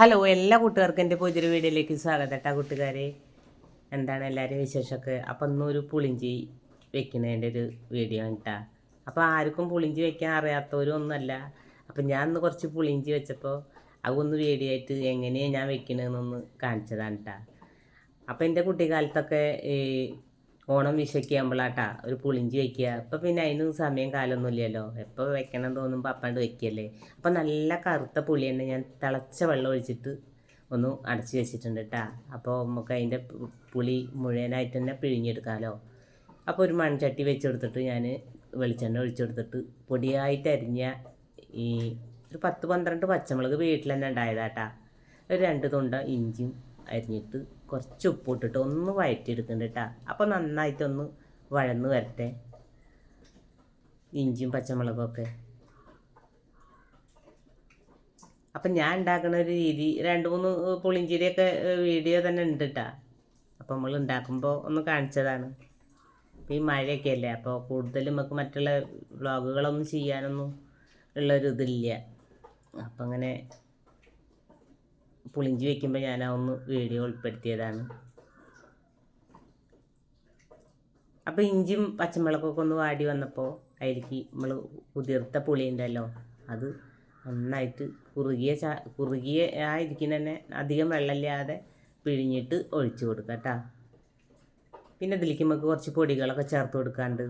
Hello എല്ലാ കൂട്ടുകാർക്കും എന്റെ പുതിയൊരു വീഡിയോയിലേക്ക് സ്വാഗതം കേട്ടോ കൂട്ടുകാരെ. എന്താണ് എല്ലാവരും വിശേഷമൊക്കെ? അപ്പം ഇന്നൊരു പുളിഞ്ചി വെക്കുന്നതിന്റെ ഒരു വീഡിയോ കേട്ടാ അപ്പോൾ ആർക്കും പുളിഞ്ചി വെക്കാൻ അറിയാത്തവരും ഒന്നുമല്ല അപ്പം ഞാൻ ഇന്ന് കുറച്ച് പുളിഞ്ചി വെച്ചപ്പോൾ അതൊന്ന് വീഡിയോ ആയിട്ട് എങ്ങനെയാണ് ഞാൻ വെക്കണതെന്നൊന്ന് കാണിച്ചതാണ് കേട്ടാ അപ്പം എന്റെ കുട്ടിക്കാലത്തൊക്കെ ഈ ഓണം വിഷയ്ക്ക് ഒരു പുളിഞ്ചി വെക്കുക. ഇപ്പം പിന്നെ അതിന് സമയം കാലമൊന്നും ഇല്ലല്ലോ എപ്പോൾ വെക്കണം തോന്നുമ്പോൾ അപ്പാണ്ട് വെക്കുകയല്ലേ അപ്പം നല്ല കറുത്ത പുളി തന്നെ ഞാൻ തിളച്ച വെള്ളം ഒഴിച്ചിട്ട് ഒന്ന് അടച്ചു വെച്ചിട്ടുണ്ട് കേട്ടാ അപ്പോൾ നമുക്ക് അതിന്റെ പുളി മുഴുവനായിട്ട് തന്നെ പിഴിഞ്ഞെടുക്കാമല്ലോ അപ്പോൾ ഒരു മൺചട്ടി വെച്ച് കൊടുത്തിട്ട് ഞാൻ വെളിച്ചെണ്ണ ഒഴിച്ചു കൊടുത്തിട്ട് പൊടിയായിട്ട് അരിഞ്ഞ ഈ ഒരു പത്ത് പന്ത്രണ്ട് പച്ചമുളക് വീട്ടിൽ തന്നെ ഉണ്ടായതാട്ടാ. ഒരു രണ്ട് തുണ്ട ഇഞ്ചിയും അരിഞ്ഞിട്ട് കുറച്ച് ഉപ്പിട്ടിട്ട് ഒന്ന് വഴറ്റിയെടുക്കുന്നുണ്ട് കേട്ടോ അപ്പോൾ നന്നായിട്ടൊന്ന് വഴന്ന് വരട്ടെ. ഇഞ്ചിയും പച്ചമുളകും ഒക്കെ അപ്പം ഞാൻ ഉണ്ടാക്കുന്ന ഒരു രീതി രണ്ട് മൂന്ന് പുളിഞ്ചിരിയൊക്കെ വീഡിയോ തന്നെ ഉണ്ട് കേട്ടോ അപ്പം നമ്മൾ ഉണ്ടാക്കുമ്പോൾ ഒന്ന് കാണിച്ചതാണ്. ഈ മഴയൊക്കെ അല്ലേ അപ്പോൾ കൂടുതലും നമുക്ക് മറ്റുള്ള വ്ളോഗുകളൊന്നും ചെയ്യാനൊന്നും ഉള്ളൊരു ഇതില്ല. അപ്പം അങ്ങനെ പുളിഞ്ചി വെക്കുമ്പോൾ ഞാൻ ഒന്ന് വീഡിയോ ഉൾപ്പെടുത്തിയതാണ്. അപ്പോൾ ഇഞ്ചിയും പച്ചമുളകൊക്കെ ഒന്ന് വാടി വന്നപ്പോൾ അതിലേക്ക് നമ്മൾ കുതിർത്ത പുളി ഉണ്ടല്ലോ അത് നന്നായിട്ട് കുറുകിയ ചാ കുറുകിയ ആ ഇരിക്കുന്ന തന്നെ അധികം വെള്ളമില്ലാതെ പിഴിഞ്ഞിട്ട് ഒഴിച്ചു കൊടുക്കുക കേട്ടോ പിന്നെ ഇതിലേക്ക് നമുക്ക് കുറച്ച് പൊടികളൊക്കെ ചേർത്ത് കൊടുക്കാണ്ട്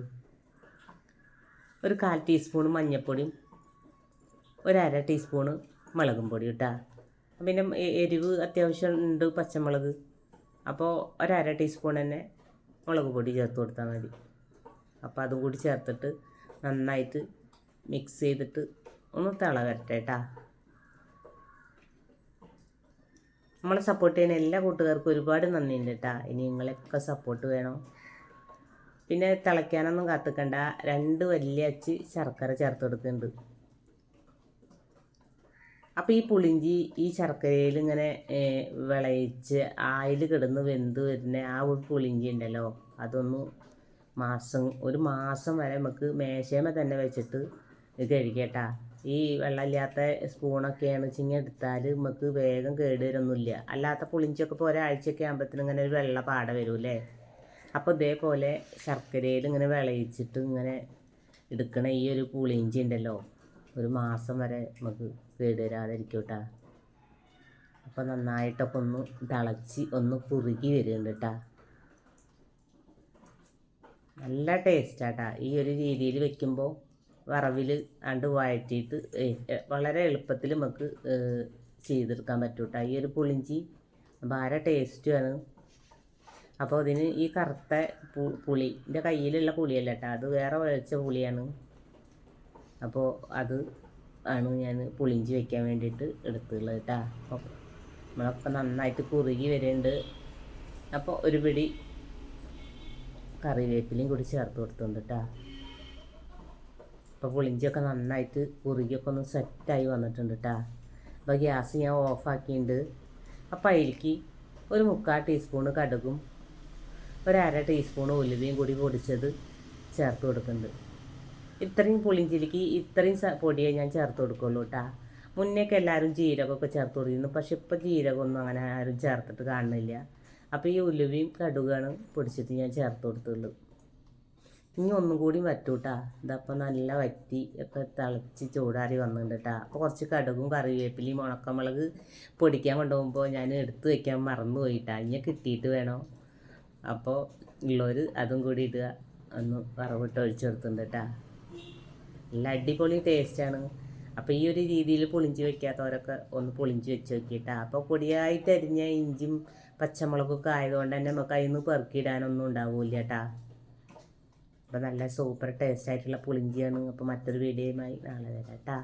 ഒരു കാൽ ടീസ്പൂൺ മഞ്ഞൾപ്പൊടിയും ഒരു അര ടീസ്പൂണ് മുളകും പൊടി കേട്ടോ പിന്നെ എരിവ് അത്യാവശ്യം ഉണ്ട് പച്ചമുളക്. അപ്പോൾ ഒരര ടീസ്പൂൺ തന്നെ മുളക് പൊടി ചേർത്ത് കൊടുത്താൽ മതി. അപ്പോൾ അതും കൂടി ചേർത്തിട്ട് നന്നായിട്ട് മിക്സ് ചെയ്തിട്ട് ഒന്ന് തിള കേട്ടാ നമ്മളെ സപ്പോർട്ട് ചെയ്യുന്ന എല്ലാ കൂട്ടുകാർക്കും ഒരുപാട് നന്ദിയുണ്ട് കേട്ടാ ഇനി നിങ്ങളെയൊക്കെ സപ്പോർട്ട് വേണം. പിന്നെ തിളയ്ക്കാനൊന്നും കാത്തിക്കണ്ട. രണ്ട് വലിയ അച്ച് ശർക്കര ചേർത്ത് കൊടുക്കുന്നുണ്ട്. അപ്പോൾ ഈ പുളിഞ്ചി ഈ ശർക്കരയിൽ ഇങ്ങനെ വിളയിച്ച് ആയിൽ കിടന്ന് വെന്ത് വരുന്ന ആ ഒരു പുളിഞ്ചി ഉണ്ടല്ലോ അതൊന്ന് മാസം ഒരു മാസം വരെ നമുക്ക് മേശേമ തന്നെ വെച്ചിട്ട് കഴിക്കട്ടാ ഈ വെള്ളമില്ലാത്ത സ്പൂണൊക്കെയാണ് വെച്ചിങ്ങനെ എടുത്താൽ നമുക്ക് വേഗം കേടുവരൊന്നുമില്ല. അല്ലാത്ത പുളിഞ്ചൊക്കെ ഇപ്പോൾ ഒരാഴ്ചയൊക്കെ ആകുമ്പോഴത്തേനും ഇങ്ങനെ ഒരു വെള്ള പാട വരൂലേ അപ്പോൾ ഇതേപോലെ ശർക്കരയിൽ ഇങ്ങനെ വിളയിച്ചിട്ട് ഇങ്ങനെ എടുക്കണ ഈ ഒരു പുളിഞ്ചി ഉണ്ടല്ലോ ഒരു മാസം വരെ നമുക്ക് കേടുവരാതിരിക്കും കേട്ടാ അപ്പോൾ നന്നായിട്ടൊക്കെ ഒന്ന് തിളച്ച് ഒന്ന് കുറുകി വരുന്നുണ്ട് കേട്ടാ നല്ല ടേസ്റ്റാട്ടാ. ഈ ഒരു രീതിയിൽ വെക്കുമ്പോൾ വറവിൽ അണ്ട് വഴറ്റിയിട്ട് വളരെ എളുപ്പത്തിൽ നമുക്ക് ചെയ്തെടുക്കാൻ പറ്റും കേട്ടോ ഈ ഒരു പുളിഞ്ചി ഭാര ടേസ്റ്റുമാണ് അപ്പോൾ അതിന് ഈ കറുത്ത പുളി. എന്റെ കയ്യിലുള്ള പുളിയല്ല കേട്ടോ അത് വേറെ ഒഴിച്ച പുളിയാണ്. അപ്പോൾ അത് ആണ് ഞാൻ പുളിഞ്ചി വെക്കാൻ വേണ്ടിയിട്ട് എടുത്തുള്ളത് കേട്ടോ അപ്പോൾ നമ്മളൊക്കെ നന്നായിട്ട് കുറുകി വരുന്നുണ്ട് അപ്പോൾ ഒരു പിടി കറിവേപ്പിലയും കൂടി ചേർത്ത് കൊടുത്തുണ്ട് കേട്ടോ അപ്പോൾ പുളിഞ്ചിയൊക്കെ നന്നായിട്ട് കുറുകിയൊക്കെ ഒന്ന് സെറ്റായി വന്നിട്ടുണ്ട് കേട്ടോ അപ്പോൾ ഗ്യാസ് ഞാൻ ഓഫാക്കിയിട്ടുണ്ട് അപ്പോൾ അതിലേക്ക് ഒരു മുക്കാൽ ടീസ്പൂൺ കടുകും ഒരു അര ടീസ്പൂൺ ഉലുവയും കൂടി പൊടിച്ചത് ചേർത്ത് കൊടുക്കുന്നുണ്ട്. ഇത്രയും പുളിഞ്ചിലിക്ക് ഇത്രയും പൊടിയേ ഞാൻ ചേർത്ത് കൊടുക്കുള്ളൂ കേട്ടാ മുന്നേക്കെ എല്ലാവരും ജീരകമൊക്കെ ചേർത്ത് കൊടുക്കുന്നു പക്ഷെ ഇപ്പം ജീരകമൊന്നും അങ്ങനെ ആരും ചേർത്തിട്ട് കാണുന്നില്ല. അപ്പോൾ ഈ ഉലുവയും കടുകാണ് പൊടിച്ചിട്ട് ഞാൻ ചേർത്ത് കൊടുത്തുള്ളൂ. ഇനി ഒന്നും കൂടി വറ്റൂട്ടാ ഇതപ്പോൾ നല്ല വറ്റി ഒക്കെ തിളച്ച് ചൂടാറി വന്നിട്ടുണ്ട് കേട്ടാ അപ്പോൾ കുറച്ച് കടുകും കറിവേപ്പിലയും ഉണക്കമുളക് പൊടിക്കാൻ കൊണ്ടുപോകുമ്പോൾ ഞാൻ എടുത്ത് വയ്ക്കാൻ മറന്നു പോയിട്ടാ ഇനി കിട്ടിയിട്ട് വേണോ? അപ്പോൾ ഉള്ളവർ അതും കൂടി ഇടുക. ഒന്ന് വറവിട്ട് ഒഴിച്ചു കൊടുത്തിട്ടുണ്ട് കേട്ടാ നല്ല അടിപൊളി ടേസ്റ്റാണ് അപ്പോൾ ഈ ഒരു രീതിയിൽ പൊളിഞ്ചു വെക്കാത്തവരൊക്കെ ഒന്ന് പൊളിഞ്ചു വെച്ച് നോക്കിയിട്ടാ. അപ്പോൾ പൊടിയായിട്ട് അരിഞ്ഞ ഇഞ്ചും പച്ചമുളകൊക്കെ ആയതുകൊണ്ട് തന്നെ നമുക്ക് അതിൽ നിന്ന് പെറുക്കിയിടാനൊന്നും ഉണ്ടാവില്ല കേട്ടാ നല്ല സൂപ്പർ ടേസ്റ്റ് ആയിട്ടുള്ള പുളിഞ്ചിയാണ്. അപ്പോൾ മറ്റൊരു വീഡിയോയുമായി നാളെ വരാം കേട്ടാ